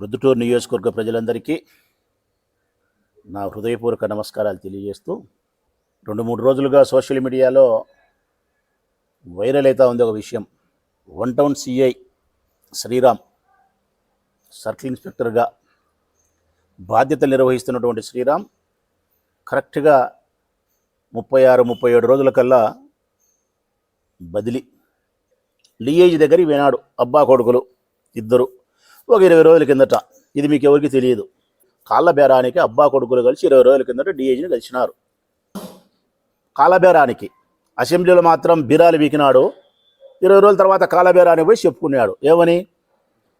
ప్రొద్దుటూరు నియోజకవర్గ ప్రజలందరికీ నా హృదయపూర్వక నమస్కారాలు తెలియజేస్తూ రెండు మూడు రోజులుగా సోషల్ మీడియాలో వైరల్ అవుతా ఉంది ఒక విషయం. One town CI Sriram circle ఇన్స్పెక్టర్గా బాధ్యతలు నిర్వహిస్తున్నటువంటి శ్రీరామ్ కరెక్ట్గా ముప్పై ఆరు ముప్పై ఏడు రోజుల కల్లా బదిలీ. లిఏజ్ దగ్గర వినాడు అబ్బా కొడుకులు ఇద్దరు. ఒక ఇరవై రోజుల కిందట. ఇది మీకు ఎవరికి తెలియదు. కాళ్ళ బేరానికి అబ్బా కొడుకులు కలిసి ఇరవై రోజుల కిందట డిఐజీని కలిసినారు కాలబేరానికి అసెంబ్లీలో మాత్రం బీరాలు వీకినాడు. ఇరవై రోజుల తర్వాత కాలబేరానికి పోయి చెప్పుకున్నాడు. ఏమని?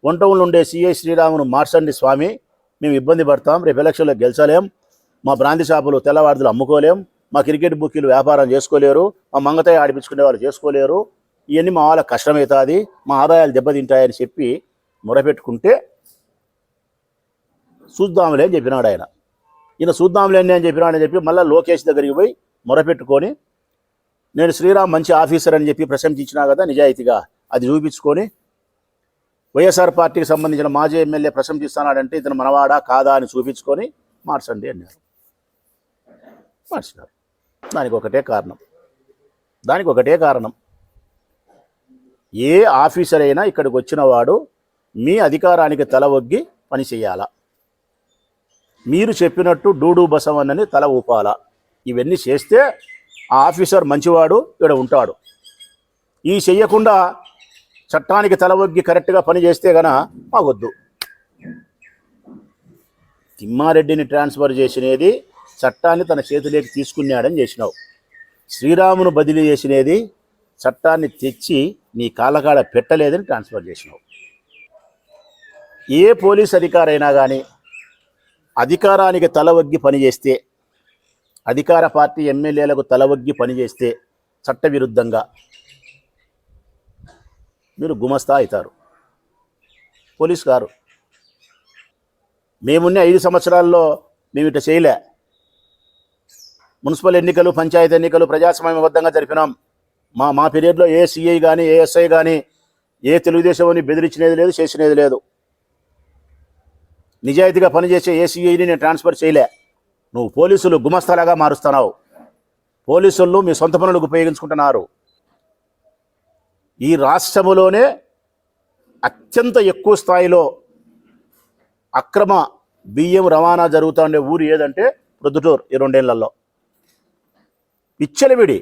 వంటవులు ఉండే సిఐ శ్రీరామును మార్చండి స్వామి. మేము ఇబ్బంది పడతాం. రేపు ఎలక్షన్లో గెలిచలేం. మా బ్రాంతి షాపులు తెల్లవారుదలు అమ్ముకోలేం. మా క్రికెట్ బుక్కీలు వ్యాపారం చేసుకోలేరు. మా మంగతయ్య ఆడిపించుకునే వాళ్ళు చేసుకోలేరు. ఇవన్నీ మా వాళ్ళకి కష్టమవుతుంది. మా ఆదాయాలు దెబ్బతింటాయని చెప్పి మొరపెట్టుకుంటే చూద్దాంలే అని చెప్పినాడు ఆయన. ఈయన చూద్దాంలే అని చెప్పినాడని చెప్పి మళ్ళీ లోకేష్ దగ్గరికి పోయి మొరపెట్టుకొని నేను శ్రీరామ్ మంచి ఆఫీసర్ అని చెప్పి ప్రశంసించినా కదా నిజాయితీగా అది చూపించుకొని వైఎస్ఆర్ పార్టీకి సంబంధించిన మాజీ ఎమ్మెల్యే ప్రశంసిస్తున్నాడంటే ఇతను మనవాడా కాదా అని చూపించుకొని మార్చండి అన్నారు. మార్చినారు. దానికి ఒకటే కారణం. దానికి ఒకటే కారణం. ఏ ఆఫీసర్ అయినా ఇక్కడికి వచ్చిన వాడు మీ అధికారానికి తల ఒగ్గి పని చేయాలా? మీరు చెప్పినట్టు డూడు బసవన్నని తల ఊపాలా? ఇవన్నీ చేస్తే ఆ ఆఫీసర్ మంచివాడు ఇక్కడ ఉంటాడు. ఈ చెయ్యకుండా చట్టానికి తల ఒగ్గి కరెక్ట్గా పని చేస్తే గన మాకొద్దు. తిమ్మారెడ్డిని ట్రాన్స్ఫర్ చేసినది చట్టాన్ని తన చేతిలోకి తీసుకున్నాడని చేసినావు. శ్రీరామును బదిలీ చేసినది చట్టాన్ని తెచ్చి నీ కాళ్ళకాడ పెట్టలేదని ట్రాన్స్ఫర్ చేసినావు. ఏ పోలీస్ అధికారైనా కానీ అధికారానికి తల ఒగ్గి పనిచేస్తే అధికార పార్టీ ఎమ్మెల్యేలకు తల ఒగ్గి పనిచేస్తే చట్టవిరుద్ధంగా మీరు గుమస్తా అవుతారు. పోలీస్ గారు మేమున్న ఐదు సంవత్సరాల్లో మేము ఇట్లా చేయలే. మున్సిపల్ ఎన్నికలు పంచాయతీ ఎన్నికలు ప్రజాస్వామ్యబద్ధంగా జరిపినాం. మా మా పీరియడ్లో ఏ సిఐ కానీ ఏ ఎస్ఐ కానీ ఏ తెలుగుదేశం అని బెదిరించినది లేదు చేసినది లేదు. నిజాయితీగా పనిచేసే ఏసీఐని నేను ట్రాన్స్ఫర్ చేయలే. నువ్వు పోలీసులు గుమస్తాలాగా మారుస్తున్నావు. పోలీసులు మీ సొంత పనులకు ఉపయోగించుకుంటున్నారు. ఈ రాష్ట్రములోనే అత్యంత ఎక్కువ స్థాయిలో అక్రమ బియ్యం రవాణా జరుగుతూ ఉండే ఊరు ఏదంటే ప్రొద్దుటూరు ఈ రెండేళ్ళలో. ఇచ్చలవిడి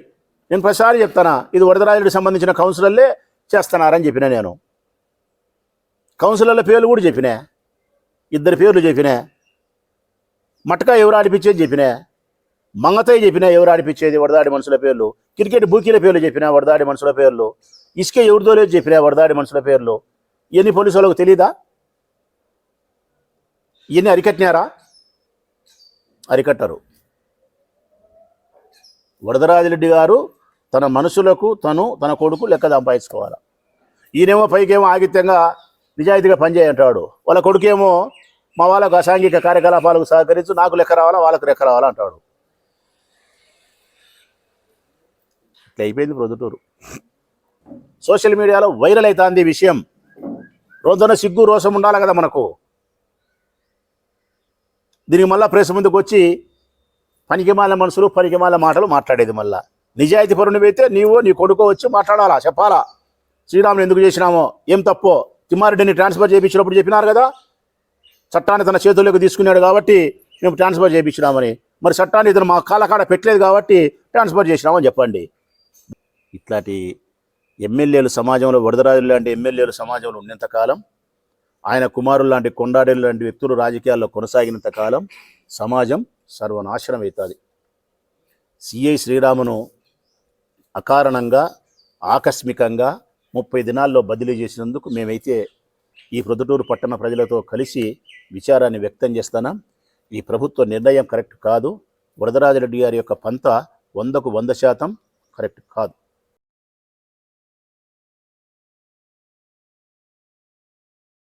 నేను ప్రతిసారి చెప్తానా ఇది వరదరాజుడికి సంబంధించిన కౌన్సిలర్లే చేస్తున్నారని చెప్పిన నేను. కౌన్సిలర్ల పేర్లు కూడా చెప్పినా. ఇద్దరి పేర్లు చెప్పినా మటకా ఎవరు ఆడిపించేది చెప్పినా మంగతయ్య చెప్పినా ఎవరు ఆడిపించేది వడదాడి మనుషుల పేర్లు క్రికెట్ బూకీల పేర్లు చెప్పినా వడదాడి మనుషుల పేర్లు ఇసుక ఎవరిదో లేదు చెప్పినా వడదాడి మనుషుల పేర్లు. ఎన్ని పోలీసు వాళ్ళకు తెలీదా? ఇవన్నీ అరికట్టినారా? అరికట్టరు. వరదరాజిరెడ్డి గారు తన మనుషులకు తను తన కొడుకు లెక్క సంపాదించుకోవాలి. ఈయనేమో పైకేమో ఆగిత్యంగా నిజాయితీగా పనిచేయంటాడు. వాళ్ళ కొడుకేమో మా వాళ్ళకు అసాంఘిక కార్యకలాపాలకు సహకరించు నాకు లెక్క రావాలా వాళ్ళకు లెక్క రావాలా అంటాడు. ఇట్లా అయిపోయింది ప్రొద్దుటూరు. సోషల్ మీడియాలో వైరల్ అవుతుంది విషయం. రోజున సిగ్గు రోషం ఉండాలి కదా మనకు. దీనికి మళ్ళీ ప్రెస్ ముందుకు వచ్చి పనికిమాల మనుషులు పనికిమాల మాటలు మాట్లాడేది మళ్ళా. నిజాయితీ పరునివైతే నీవు నీ కొడుకో వచ్చి మాట్లాడాలా చెప్పాలా? శ్రీరాములు ఎందుకు చేసినామో ఏం తప్పో? తిమ్మారెడ్డిని ట్రాన్స్ఫర్ చేయించినప్పుడు చెప్పినారు కదా? చట్టాన్ని తన చేతుల్లోకి తీసుకున్నాడు కాబట్టి మేము ట్రాన్స్ఫర్ చేయించినామని. మరి చట్టాన్ని ఇతను మా కాలకాడ పెట్టలేదు కాబట్టి ట్రాన్స్ఫర్ చేసినామని చెప్పండి. ఇట్లాంటి ఎమ్మెల్యేలు సమాజంలో వరదరాజులు లాంటి ఎమ్మెల్యేలు సమాజంలో ఉన్నంతకాలం ఆయన కుమారులు లాంటి కొండాడేలు లాంటి వ్యక్తులు రాజకీయాల్లో కొనసాగినంత కాలం సమాజం సర్వనాశనం అవుతుంది. సిఐ శ్రీరామును అకారణంగా ఆకస్మికంగా ముప్పై దినాల్లో బదిలీ చేసినందుకు మేమైతే ఈ ప్రొద్దుటూరు పట్టణ ప్రజలతో కలిసి విచారాన్ని వ్యక్తం చేస్తానా? ఈ ప్రభుత్వ నిర్ణయం కరెక్ట్ కాదు. వరదరాజరెడ్డి గారి యొక్క పంత వందకు వంద శాతం కరెక్ట్ కాదు.